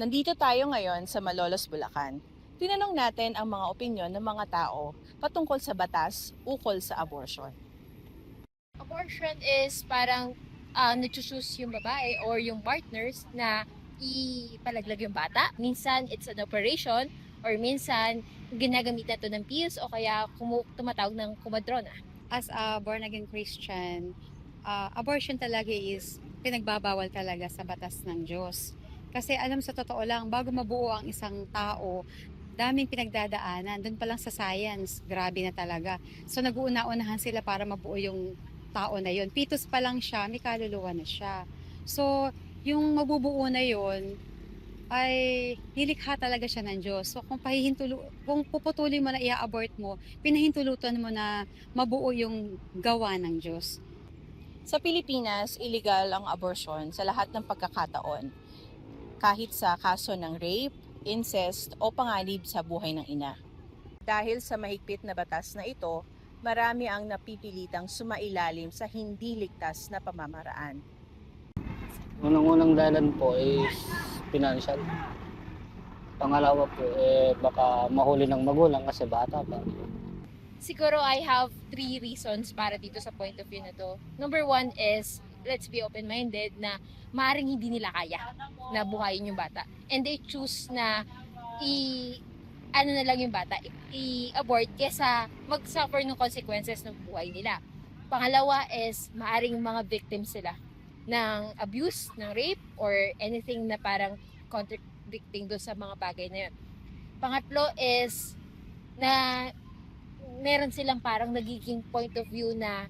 Nandito tayo ngayon sa Malolos, Bulacan. Tinanong natin ang mga opinyon ng mga tao patungkol sa batas ukol sa abortion. Abortion is parang uh, nagsusus yung babae or yung partners na ipalaglag yung bata. Minsan, it's an operation or minsan, ginagamit na to ng pills o kaya kumu- tumatawag ng kumadrona. as a born again Christian, uh, abortion talaga is pinagbabawal talaga sa batas ng Diyos. Kasi alam sa totoo lang, bago mabuo ang isang tao, daming pinagdadaanan. Doon pa lang sa science, grabe na talaga. So nag-uuna-unahan sila para mabuo yung tao na yon. Pitos pa lang siya, may kaluluwa na siya. So, yung mabubuo na yon ay nilikha talaga siya ng Diyos. So kung pahihintulo, kung puputulin mo na i-abort mo, pinahintulutan mo na mabuo yung gawa ng Diyos. Sa Pilipinas, illegal ang abortion sa lahat ng pagkakataon. Kahit sa kaso ng rape, incest o panganib sa buhay ng ina. Dahil sa mahigpit na batas na ito, marami ang napipilitang sumailalim sa hindi ligtas na pamamaraan. Unang-unang dahilan po is financial. Pangalawa po, eh, baka mahuli ng magulang kasi bata pa. Siguro I have three reasons para dito sa point of view na to. Number one is, let's be open-minded na maaaring hindi nila kaya na buhayin yung bata. And they choose na i ano na lang yung bata, i-abort kesa mag-suffer ng consequences ng buhay nila. Pangalawa is, maaring mga victims sila ng abuse, ng rape, or anything na parang contradicting doon sa mga bagay na yun. Pangatlo is, na meron silang parang nagiging point of view na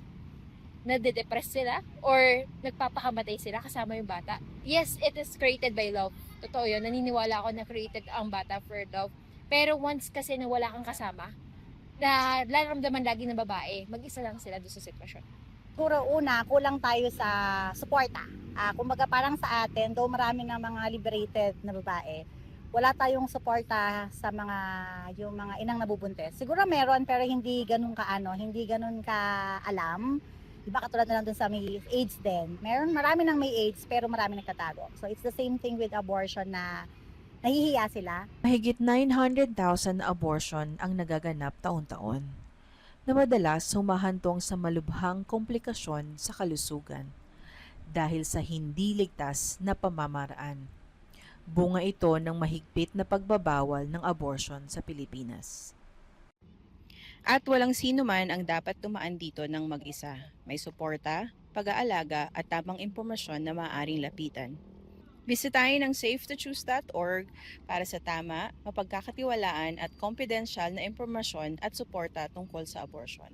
nade-depress sila or nagpapakamatay sila kasama yung bata. Yes, it is created by love. Totoo yun. Naniniwala ako na created ang bata for love. Pero once kasi na wala kang kasama, na laramdaman lagi ng babae, mag-isa lang sila doon sa sitwasyon. Siguro una, kulang tayo sa suporta. Ah, kumbaga parang sa atin, though marami ng mga liberated na babae, wala tayong suporta sa mga yung mga inang nabubuntis. Siguro meron pero hindi ganun ka ano, hindi ganun ka alam. Diba katulad na lang dun sa may AIDS din. Meron marami nang may AIDS pero marami nagtatago. So it's the same thing with abortion na nahihiya sila. Mahigit 900,000 na abortion ang nagaganap taon-taon na madalas humahantong sa malubhang komplikasyon sa kalusugan dahil sa hindi ligtas na pamamaraan. Bunga ito ng mahigpit na pagbabawal ng abortion sa Pilipinas. At walang sino man ang dapat tumaan dito ng mag-isa. May suporta, pag-aalaga at tamang impormasyon na maaaring lapitan. Bisitahin ang safetochoose.org para sa tama, mapagkakatiwalaan at confidential na impormasyon at suporta tungkol sa abortion.